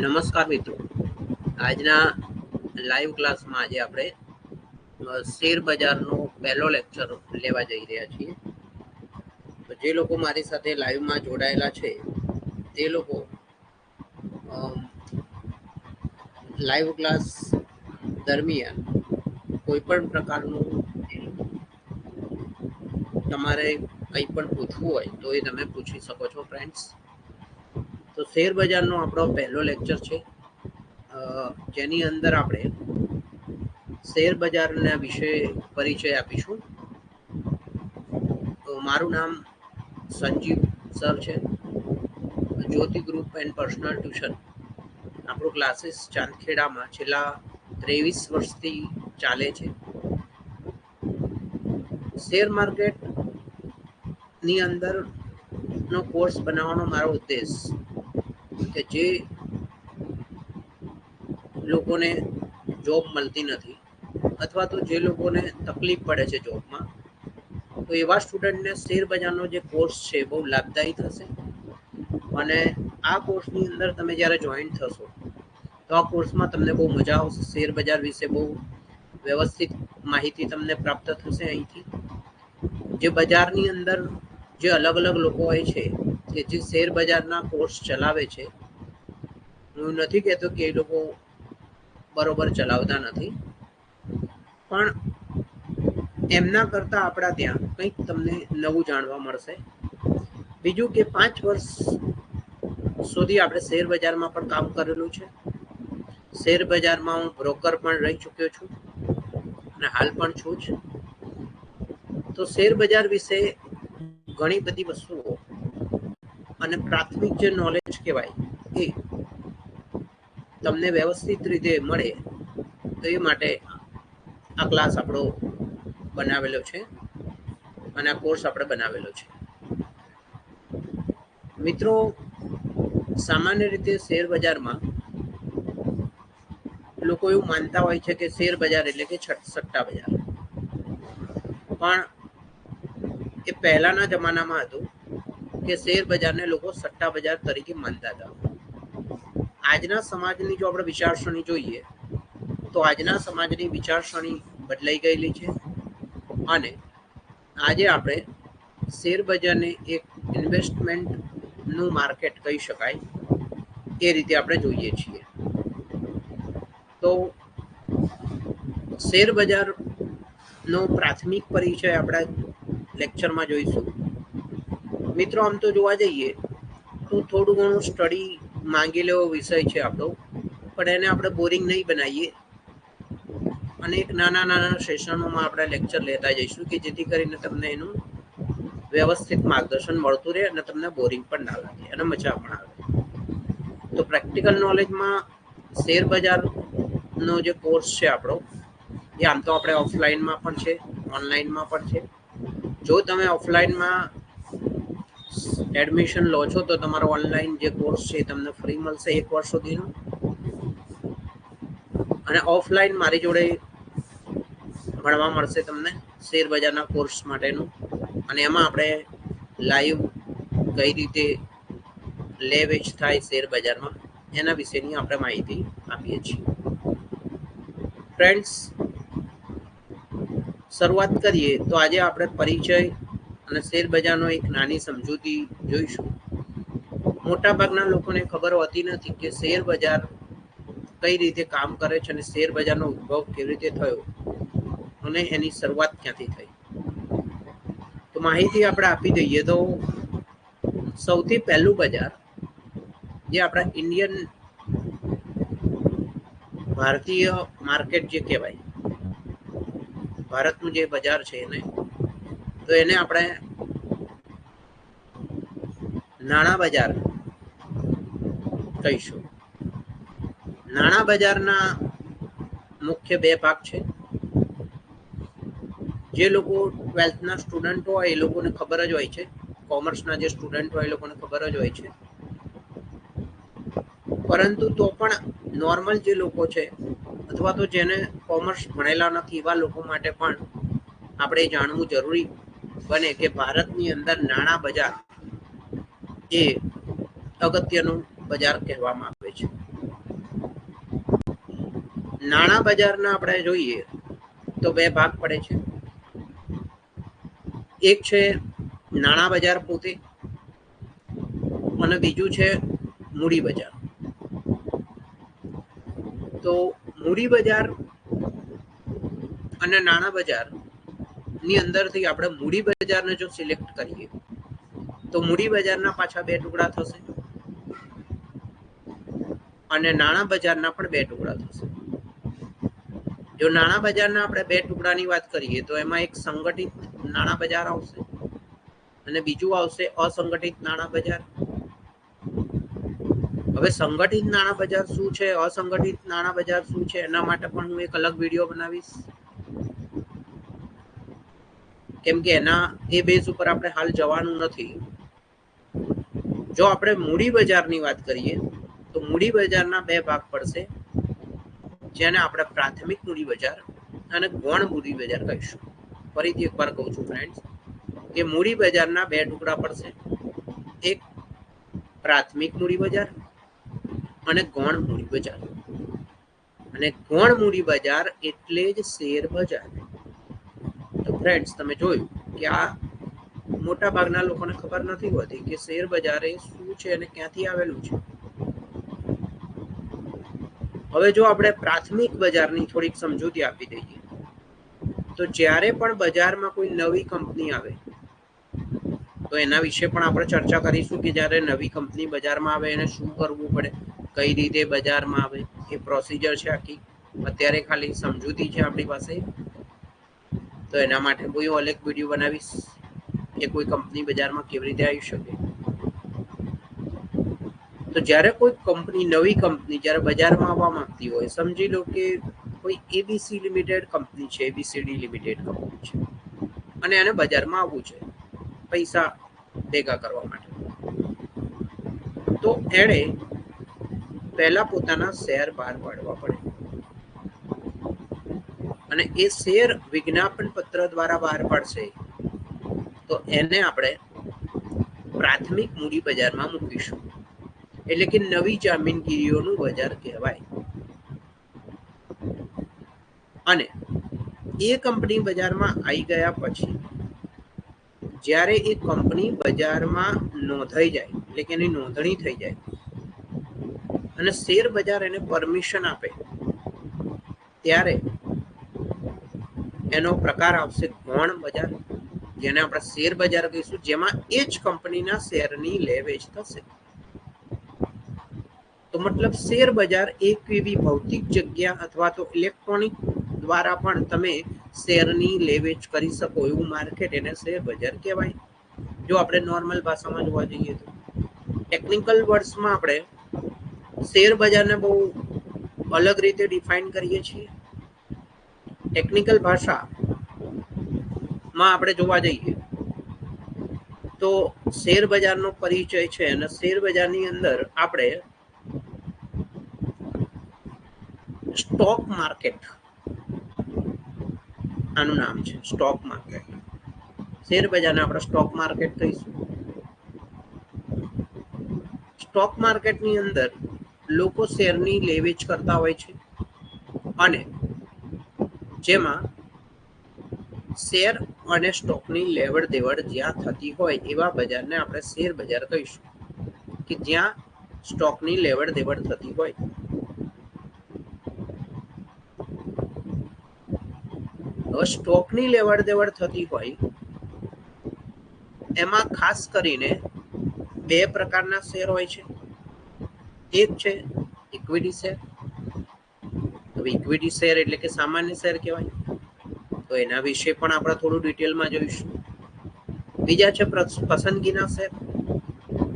નમસ્કાર મિત્રો. આજના લાઈવ ક્લાસમાં આજે આપણે શેર બજારનો પહેલો લેક્ચર લેવા જઈ રહ્યા છીએ. જે લોકો મારી સાથે લાઈવમાં જોડાયેલા છે, તે લોકો લાઈવ ક્લાસ દરમિયાન કોઈ પણ પ્રકારનું તમારે કંઈ પણ પૂછવું હોય તો એ તમે પૂછી શકો છો ફ્રેન્ડ્સ તો શેર બજારનો આપણો પહેલો લેક્ચર છે. જેની અંદર આપણે શેર બજારના વિશે પરિચય આપીશું. તો મારું નામ સંજીવ સર છે. Jyoti group and personal tuition. આપણું ક્લાસીસ ચાંદખેડામાં છેલ્લા ત્રેવીસ વર્ષથી ચાલે છે. શેર માર્કેટની અંદર નો કોર્સ બનાવવાનો મારો ઉદ્દેશ કે જે લોકોને જોબ મળતી નથી અથવા તો જે લોકોને તકલીફ પડે છે જોબમાં તો એવા સ્ટુડન્ટને શેર બજારનો જે કોર્સ છે બહુ લાભદાયી થશે. અને આ કોર્સની અંદર તમે જ્યારે જોઈન થશો, તો આ કોર્સમાં તમને બહુ મજા આવશે. શેર બજાર વિશે બહુ વ્યવસ્થિત માહિતી તમને પ્રાપ્ત થશે અહીંથી. જે બજારની અંદર જે અલગ અલગ લોકો હોય છે કે જે શેર બજારના કોર્સ ચલાવે છે, હું નથી કહેતો કે એ લોકો બરોબર ચલાવતા નથી. પણ એમના કરતાં આપણા ત્યાં કંઈક તમને નવું જાણવા મળશે. બીજું કે પાંચ વર્ષ સુધી આપણે શેર બજારમાં પણ કામ કરેલું છે. શેર બજારમાં હું બ્રોકર પણ રહી ચૂક્યો છું અને હાલ પણ છું જ. તો શેર બજાર વિશે ઘણી બધી વસ્તુઓ અને પ્રાથમિક જે નોલેજ કહેવાય એ તમને વ્યવસ્થિત રીતે મળે, તો એ માટે આ ક્લાસ આપણો બનાવેલો છે અને આ કોર્સ આપણે બનાવેલો છે. મિત્રો, સામાન્ય રીતે શેર બજારમાં લોકો એવું માનતા હોય છે કે શેર બજાર એટલે કે સટ્ટા બજાર. પણ એ પહેલાના જમાનામાં હતું કે શેર બજારને લોકો સટ્ટા બજાર તરીકે માનતા હતા. આજના સમાજની જો આપણે વિચારસરણી જોઈએ, તો આજના સમાજની વિચારસરણી બદલાઈ ગયેલી છે. અને આજે આપણે શેર બજારને એક ઇન્વેસ્ટમેન્ટનું માર્કેટ કહી શકાય, એ રીતે આપણે જોઈએ છીએ. તો શેર બજારનો પ્રાથમિક પરિચય આપણા લેક્ચરમાં જોઈશું. મિત્રો, આમ તો જોવા જઈએ, તો થોડું ઘણું સ્ટડી માંગેલો વિષય છે આપણો, પણ એને આપણે બોરિંગ નહીં બનાવીએ. અને એક નાના નાના સેશનોમાં આપણે લેક્ચર લેતા જઈશું કે જેથી કરીને તમને એનું વ્યવસ્થિત માર્ગદર્શન મળતું રહે અને તમને બોરિંગ પણ ના લાગે અને મજા પણ આવે. તો પ્રેક્ટિકલ નોલેજમાં શેર બજારનો જે કોર્સ છે આપણો, એ આમ તો આપણે ઓફલાઈનમાં પણ છે ઓનલાઈનમાં પણ છે. જો તમે ઓફલાઈનમાં એડમિશન લો છો તો તમારો ઓનલાઈન જે કોર્સ છે તમને ફ્રી મળશે એક વર્ષ સુધીનો. અને ઓફલાઈન મારી જોડે ભણવા મળશે તમને શેર બજારના કોર્સ માટેનું. અને એમાં આપણે લાઈવ કઈ રીતે લે વેચ થાય શેર બજારમાં એના વિશેની આપણે માહિતી આપીએ છીએ. ફ્રેન્ડ્સ, શરૂઆત કરીએ તો આજે આપણે પરિચય અને શેર બજારનો એક નાની સમજૂતી જોઈશું. મોટા ભાગના લોકોને ખબર હોતી નથી કે શેર બજાર કઈ રીતે કામ કરે છે અને શેર બજારનો ઉદ્ભવ કેવી રીતે થયો અને એની શરૂઆત ક્યાંથી થઈ. તો માહિતી આપણે આપી દઈએ તો સૌથી પહેલું બજાર જે આપણા ઇન્ડિયન ભારતીય માર્કેટ જે કહેવાય, ભારતનું જે બજાર છે એને, તો એને આપણે નાણાં બજાર કહીશું. નાણાં બજારના મુખ્ય બે ભાગ છે. જે લોકો ટ્વેલ્થના સ્ટુડન્ટ હોય એ લોકોને ખબર જ હોય છે. કોમર્સના જે સ્ટુડન્ટ હોય એ લોકોને ખબર જ હોય છે. પરંતુ તો પણ નોર્મલ જે લોકો છે અથવા તો જેને કોમર્સ ભણેલા નથી એવા લોકો માટે પણ આપણે જાણવું જરૂરી બને કે ભારતની અંદર નાણાં બજાર એ અગત્યનું બજાર કહેવામાં આવે છે. નાણાં બજારના આપણે જોઈએ તો બે ભાગ પડે છે. એક છે નાણાં બજાર પોતે અને બીજું છે મૂડી બજાર. તો મૂડી બજાર અને નાણાં બજારની અંદરથી આપણે મૂડી બજારને જો સિલેક્ટ કરીએ તો મૂડી બજારના પાછા બે ટુકડા થશે. અને નાણાં બજારના પણ બે ટુકડા થશે. જો નાણાં બજારના આપણે બે ટુકડાની વાત કરીએ, તો એમાં એક સંગઠિત નાણાં બજાર આવશે અને બીજું આવશે અસંગઠિત નાણાં બજાર. હવે સંગઠિત નાણાં બજાર શું છે, અસંગઠિત નાણાં બજાર શું છે, એના માટે પણ હું એક અલગ વીડિયો બનાવીશ. કેમ કે એના એ બેઝ ઉપર આપણે હાલ જવાનું નથી. જો આપણે મૂડી બજારની વાત કરીએ, તો મૂડી બજારના બે ભાગ પડશે, જેને આપણે પ્રાથમિક મૂડી બજાર અને ગૌણ મૂડી બજાર કહીશું. ફરીથી એકવાર કહું છું ફ્રેન્ડ્સ કે મૂડી બજારના બે ટુકડા પડશે. એક પ્રાથમિક મૂડી બજાર અને ગૌણ મૂડી બજાર. અને ગૌણ મૂડી બજાર એટલે જ શેર બજાર. તો ફ્રેન્ડ્સ તમે જોયું કે આ મોટા ભાગના લોકોને ખબર નથી હોતી કે શેર બજાર એ શું છે અને ક્યાંથી આવેલું છે. હવે જો આપણે પ્રાથમિક બજારની થોડીક સમજૂતી આપી દઈએ, તો જ્યારે પણ બજારમાં કોઈ નવી કંપની આવે, તો એના વિશે પણ આપણે ચર્ચા કરીશું કે જ્યારે નવી કંપની બજારમાં આવે એને શું કરવું પડે, કઈ રીતે બજારમાં આવે, એ પ્રોસિજર છે આખી. અત્યારે ખાલી સમજૂતી છે આપણી પાસે. તો એના માટે હું અલગ વીડિયો બનાવીશ. કે કોઈ કંપની બજારમાં કેવી રીતે આવી શકે? તો જ્યારે કોઈ કંપની નવી કંપની જ્યારે બજારમાં આવવા માંગતી હોય, સમજી લો કે કોઈ એબીસી લિમિટેડ કંપની છે એબીસીડી લિમિટેડ કંપની છે. અને એને બજારમાં આવવું છે, પૈસા ભેગા કરવા માટે. તો એણે પહેલા પોતાના શેર બહાર પાડવા પડે. અને એ શેર વિજ્ઞાપન પત્ર દ્વારા બહાર પાડશે. તો એને આપણે પ્રાથમિક મૂડી બજારમાં મૂકીશું. એટલે કે નવી જામીનગીરીઓનું બજાર કહેવાય. અને એ કંપની બજારમાં આવી ગયા પછી, જ્યારે એ કંપની બજારમાં નોંધાઈ જાય, એટલે કે એની નોંધણી થઈ જાય, અને શેર બજાર એને પરમિશન આપે, ત્યારે એનો પ્રકાર આવશે ગૌણ બજાર. જેને આપણે શેર બજાર કહીશું, જેમાં એ જ કંપનીના શેરની લે વેચ થશે. તો મતલબ શેર બજાર એક એવી ભૌતિક જગ્યા અથવા તો ઇલેક્ટ્રોનિક દ્વારા પણ તમે શેરની લે વેચ કરી શકો એવું માર્કેટ એને શેર બજાર કહેવાય. જો આપણે નોર્મલ ભાષામાં જોવા જઈએ તો. ટેકનિકલ વર્ડ્સમાં આપણે શેર બજારને બહુ અલગ રીતે ડિફાઇન કરીએ છીએ. ટેકનિકલ ભાષામાં આપણે જોવા જઈએ, તો શેર બજારનો પરિચય છે અને શેર બજારની અંદર આપણે સ્ટોક માર્કેટ આનું નામ છે, સ્ટોક માર્કેટ. શેર બજારને આપણે સ્ટોક માર્કેટ કહીશું. સ્ટોક માર્કેટની અંદર લોકો શેરની લેવેચ કરતા હોય છે અને જેમાં શેર અને સ્ટોકની લેવડ દેવડ જ્યાં થતી હોય એવા બજારને આપણે શેર બજાર કહીશું, કે જ્યાં સ્ટોકની લેવડ દેવડ થતી હોય. હવે સ્ટોકની લેવડ દેવડ થતી હોય, એમાં ખાસ કરીને બે પ્રકારના શેર હોય છે. એક છે ઇક્વિટી શેર હવે ઇક્વિટી શેર એટલે કે સામાન્ય શેર કહેવાય. તો એના વિશે પણ આપણે થોડું ડિટેલમાં જોઈશું. બીજા છે પસંદગીના શેર,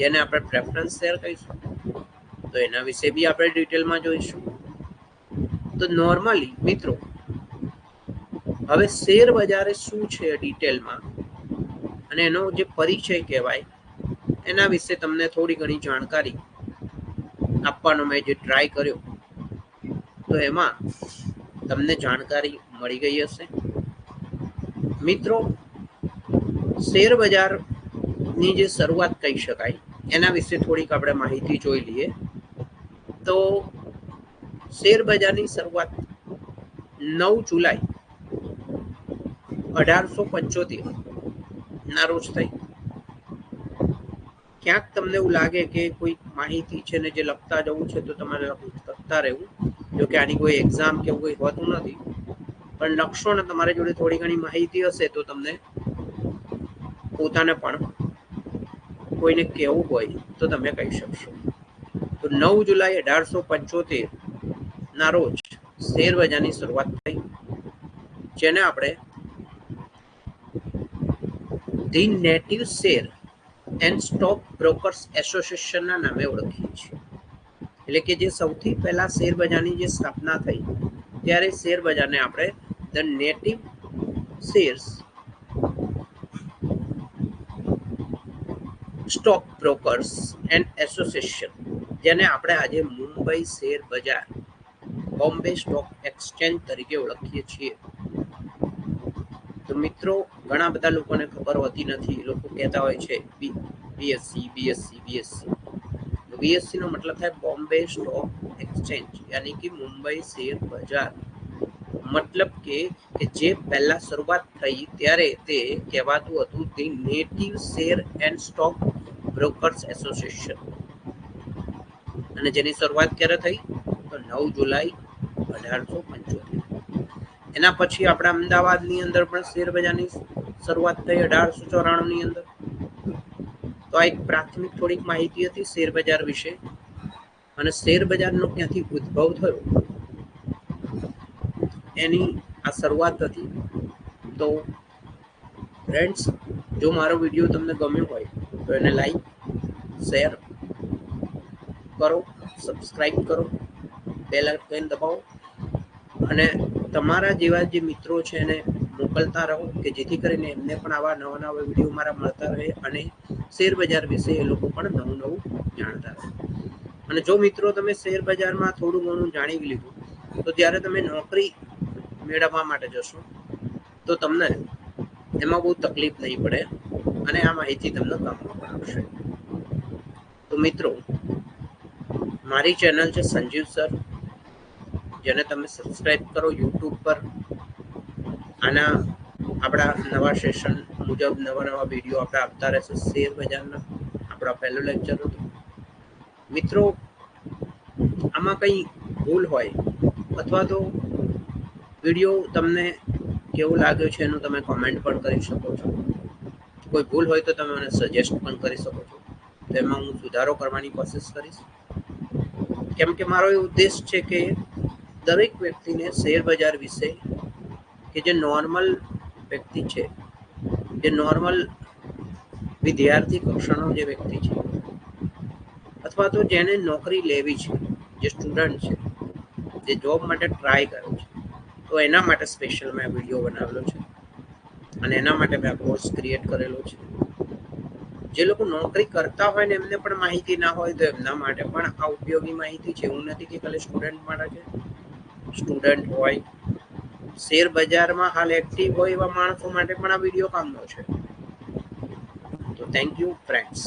જેને આપણે પ્રેફરન્સ શેર કહીશું. તો એના વિશે બી આપણે ડિટેલમાં જોઈશું. તો નોર્મલી મિત્રો, હવે શેર બજારે શું છે ડિટેલમાં અને એનો જે પરિચય કહેવાય, એના વિશે તમને થોડી ઘણી જાણકારી આપવાનો મેં જે ટ્રાય કર્યો. તો એમાં તમને જાણકારી મળી ગઈ હશે. મિત્રો, શેર બજારની જે શરૂઆત કહી શકાય, એના વિશે થોડીક આપણે માહિતી જોઈ લઈએ. તો શેર બજારની શરૂઆત નવ જુલાઈ અઢારસો પંચોતેર ના રોજ થઈ. ક્યાંક તમને એવું લાગે કે કોઈ માહિતી છે ને જે લખતા જવું છે, તો તમારે લખતા રહેવું. જો કે આની કોઈ એક્ઝામ કે એવું કોઈ હોતું નથી. પણ લખશો ને તમારી જોડે થોડી ઘણી માહિતી હશે તો તમને પોતાને પણ કોઈને કહેવું હોય તો તમે કહી શકશો. તો નવ જુલાઈ અઢારસો પંચોતેર ના રોજ શેર બજારની શરૂઆત થઈ, જેને આપણે the native share and stock brokers એસોસિએશનના નામે ઓળખીએ છીએ. એટલે કે જે સૌથી પહેલા શેર બજારની જે સ્થાપના થઈ, ત્યારે શેર બજારને આપણે the native shares. Stock brokers and association જેને આપણે આજે મુંબઈ શેર બજાર, બોમ્બે સ્ટોક એક્સચેન્જ તરીકે ઓળખીએ છીએ. તો મિત્રો, ઘણા બધા લોકોને ખબર હોતી નથી, લોકો કહેતા હોય છે બીએસસી બીએસસી બીએસસી બીએસસી નો મતલબ થાય બોમ્બે સ્ટોક એક્સચેન્જ, યાની કે મુંબઈ શેર બજાર. મતલબ કે જે પહેલા શરૂઆત થઈ ત્યારે તે કહેવાતું હતું the native share and stock brokers association અને જેની શરૂઆત ક્યારે થઈ? તો નવ જુલાઈ અઢારસો પંચોતેર. એના પછી આપણા અમદાવાદની અંદર પણ શેર બજારની શરૂઆત થઈ અઢારસો ચોરાણું ની અંદર. તો આ એક પ્રાથમિક થોડીક માહિતી હતી શેર બજાર વિશે. અને શેર બજારનો ક્યાંથી ઉદ્ભવ થયો? એની આ શરૂઆત હતી. તો ફ્રેન્ડ્સ જો મારો વીડિયો તમને ગમ્યો હોય, તો એને લાઈક શેર કરો સબસ્ક્રાઈબ કરો બેલ આઇકન દબાવો અને તમારા જેવા જે મિત્રો છે એને મોકલતા રહો કે જેથી કરીને એમને પણ આવા નવા નવા વીડિયો મારા મળતા રહે અને શેર બજાર વિશે એ લોકો પણ નવું નવું જાણતા રહે. અને જો મિત્રો તમે શેર બજારમાં થોડું ઘણું જાણી લીધું, તો જ્યારે તમે નોકરી મેળવવા માટે જશો, તો તમને એમાં બહુ તકલીફ નહીં પડે અને આ માહિતી તમને કામમાં આવશે તો મિત્રો, મારી ચેનલ છે સંજીવ સર. જેને તમે સબસ્ક્રાઈબ કરો યુટ્યુબ પર. આના આપણા નવા સેશન મુજબ નવા નવા વીડિયો આપણે આપતા રહેશે શેર બજારના. આપણા પહેલો લેક્ચર હતો મિત્રો, આમાં કંઈ ભૂલ હોય અથવા તો વીડિયો તમને કેવું લાગ્યો છે એનું તમે કોમેન્ટ પણ કરી શકો છો. કોઈ ભૂલ હોય તો તમે મને સજેસ્ટ પણ કરી શકો છો. તેમાં હું સુધારો કરવાની કોશિશ કરીશ. કેમ કે મારો એ ઉદ્દેશ છે કે દરેક વ્યક્તિને શેર બજાર વિશે કે જે નોર્મલ વ્યક્તિ છે, જે નોર્મલ વિદ્યાર્થી કક્ષાનો જે વ્યક્તિ છે, અથવા તો જેને નોકરી લેવી છે, જે સ્ટુડન્ટ છે, જે જોબ માટે ટ્રાય કરે છે. તો એના માટે સ્પેશિયલ મેં વીડિયો બનાવેલો છે. અને એના માટે મેં કોર્સ ક્રિએટ કરેલો છે. જે લોકો નોકરી કરતા હોય ને એમને પણ માહિતી ના હોય તો એમના માટે પણ આ ઉપયોગી માહિતી છે. એવું નથી કે ખાલી સ્ટુડન્ટ માટે છે. સ્ટુડન્ટ હોય. શેર બજારમાં હાલ એક્ટિવ હોય એવા માણસો માટે પણ આ વીડિયો કામનો છે. તો થેન્ક યુ ફ્રેન્ડ્સ